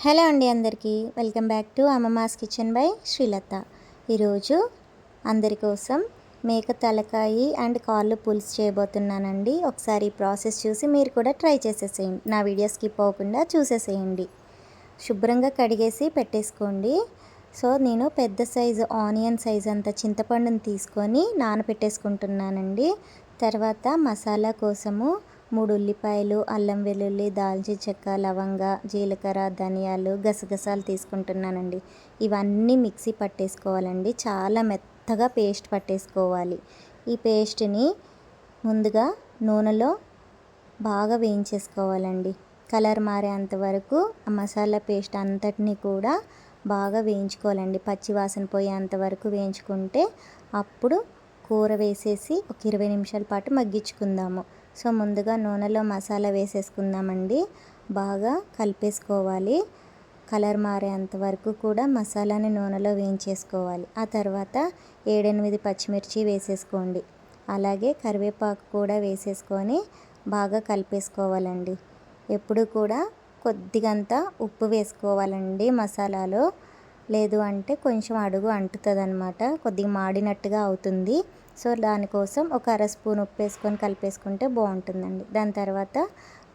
Hello అండి అందరికీ. Welcome back to Ammamma's kitchen by Srilatha. ఈరోజు అందరి కోసం మేక తలకాయి అండ్ కాళ్ళు పులుసు చేయబోతున్నానండి. ఒకసారి ఈ ప్రాసెస్ చూసి మీరు కూడా ట్రై చేసేసేయండి. నా వీడియో స్కిప్ అవ్వకుండా చూసేసేయండి. శుభ్రంగా కడిగేసి పెట్టేసుకోండి. సో నేను పెద్ద సైజు ఆనియన్ సైజ్ అంత చింతపండుని తీసుకొని నానబెట్టేసుకుంటున్నానండి. తర్వాత మసాలా కోసము మూడు ఉల్లిపాయలు అల్లం వెల్లుల్లి దాల్చి చెక్క లవంగ జీలకర్ర ధనియాలు గసగసాలు తీసుకుంటున్నానండి. ఇవన్నీ మిక్సీ పట్టేసుకోవాలండి. చాలా మెత్తగా పేస్ట్ పట్టేసుకోవాలి. ఈ పేస్ట్ని ముందుగా నూనెలో బాగా వేయించేసుకోవాలండి. కలర్ మారేంత వరకు ఆ మసాలా పేస్ట్ అంతటిని కూడా బాగా వేయించుకోవాలండి. పచ్చివాసన పోయేంత వరకు వేయించుకుంటే అప్పుడు కూర వేసేసి ఒక ఇరవై నిమిషాల పాటు మగ్గించుకుందాము. సో ముందుగా నూనెలో మసాలా వేసేసుకుందామండి. బాగా కలిపేసుకోవాలి. కలర్ మారేంత వరకు కూడా మసాలాని నూనెలో వేయించేసుకోవాలి. ఆ తర్వాత ఏడెనిమిది పచ్చిమిర్చి వేసేసుకోండి. అలాగే కరివేపాకు కూడా వేసేసుకొని బాగా కలిపేసుకోవాలండి. ఎప్పుడు కూడా కొద్దిగంత ఉప్పు వేసుకోవాలండి మసాలాలో. లేదు అంటే కొంచెం అడుగు అంటుతుంది అనమాట కొద్దిగా మాడినట్టుగా అవుతుంది. సో దానికోసం ఒక అర స్పూన్ ఉప్పు వేసుకొని కలిపేసుకుంటే బాగుంటుందండి. దాని తర్వాత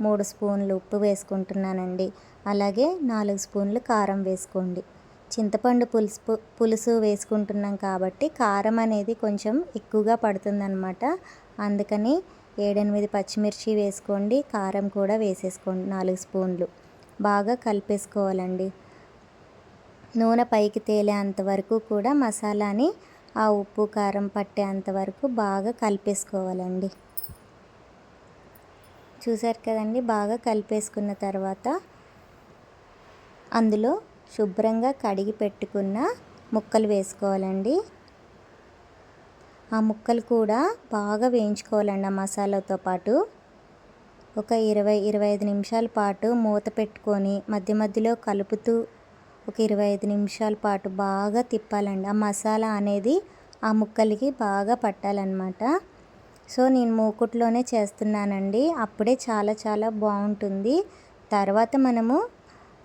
మూడు స్పూన్లు ఉప్పు వేసుకుంటున్నానండి. అలాగే నాలుగు స్పూన్లు కారం వేసుకోండి. చింతపండు పులుసు పులుసు వేసుకుంటున్నాం కాబట్టి కారం అనేది కొంచెం ఎక్కువగా పడుతుందన్నమాట. అందుకని ఏడెనిమిది పచ్చిమిర్చి వేసుకోండి. కారం కూడా వేసేసుకోండి నాలుగు స్పూన్లు. బాగా కలిపేసుకోవాలండి. నూనె పైకి తేలేంత వరకు కూడా మసాలాని ఆ ఉప్పు కారం పట్టేంత వరకు బాగా కలిపేసుకోవాలండి. చూసారు కదండి? బాగా కలిపేసుకున్న తర్వాత అందులో శుభ్రంగా కడిగి పెట్టుకున్న ముక్కలు వేసుకోవాలండి. ఆ ముక్కలు కూడా బాగా వేయించుకోవాలండి ఆ మసాలాతో పాటు. ఒక ఇరవై ఇరవై ఐదు నిమిషాల పాటు మూత పెట్టుకొని మధ్య మధ్యలో కలుపుతూ ఒక ఇరవై ఐదు నిమిషాల పాటు బాగా తిప్పాలండి. ఆ మసాలా అనేది ఆ ముక్కలకి బాగా పట్టాలన్నమాట. సో నేను మూకుట్లోనే చేస్తున్నానండి. అప్పుడే చాలా చాలా బాగుంటుంది. తర్వాత మనము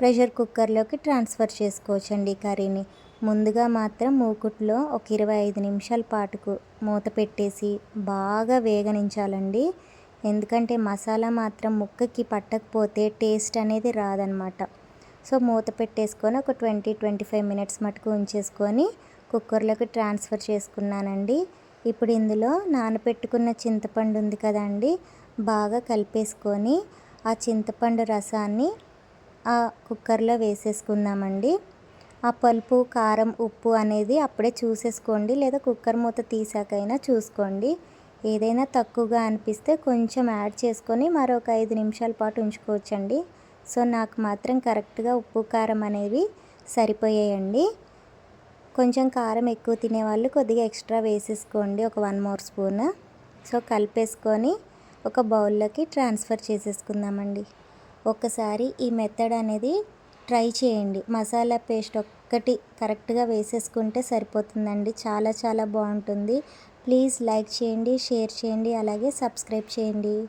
ప్రెషర్ కుక్కర్లోకి ట్రాన్స్ఫర్ చేసుకోవచ్చండి కర్రీని. ముందుగా మాత్రం మూకుట్లో ఒక ఇరవై ఐదు నిమిషాల పాటుకు మూత పెట్టేసి బాగా వేగనించాలండి. ఎందుకంటే మసాలా మాత్రం ముక్కకి పట్టకపోతే టేస్ట్ అనేది రాదనమాట సో మూత పెట్టేసుకొని ఒక ట్వంటీ ట్వంటీ ఫైవ్ మినిట్స్ మటుకు ఉంచేసుకొని కుక్కర్లోకి ట్రాన్స్ఫర్ చేసుకున్నానండి. ఇప్పుడు ఇందులో నానబెట్టుకున్న చింతపండు ఉంది కదండి బాగా కలిపేసుకొని ఆ చింతపండు రసాన్ని ఆ కుక్కర్లో వేసేసుకుందామండి. ఆ పలుపు కారం ఉప్పు అనేది అప్పుడే చూసేసుకోండి లేదా కుక్కర్ మూత తీసాకైనా చూసుకోండి. ఏదైనా తక్కువగా అనిపిస్తే కొంచెం యాడ్ చేసుకొని మరొక ఐదు నిమిషాల పాటు ఉంచుకోవచ్చండి. సో నాకు మాత్రం కరెక్ట్గా ఉప్పు కారం అనేవి సరిపోయాయండి. కొంచెం కారం ఎక్కువ తినేవాళ్ళు కొద్దిగా ఎక్స్ట్రా వేసేసుకోండి ఒక వన్ మోర్ స్పూన్. సో కలిపేసుకొని ఒక బౌల్లోకి ట్రాన్స్ఫర్ చేసేసుకుందామండి. ఒకసారి ఈ మెథడ్ అనేది ట్రై చేయండి. మసాలా పేస్ట్ ఒక్కటి కరెక్ట్గా వేసేసుకుంటే సరిపోతుందండి. చాలా చాలా బాగుంటుంది. ప్లీజ్ లైక్ చేయండి షేర్ చేయండి అలాగే సబ్స్క్రైబ్ చేయండి.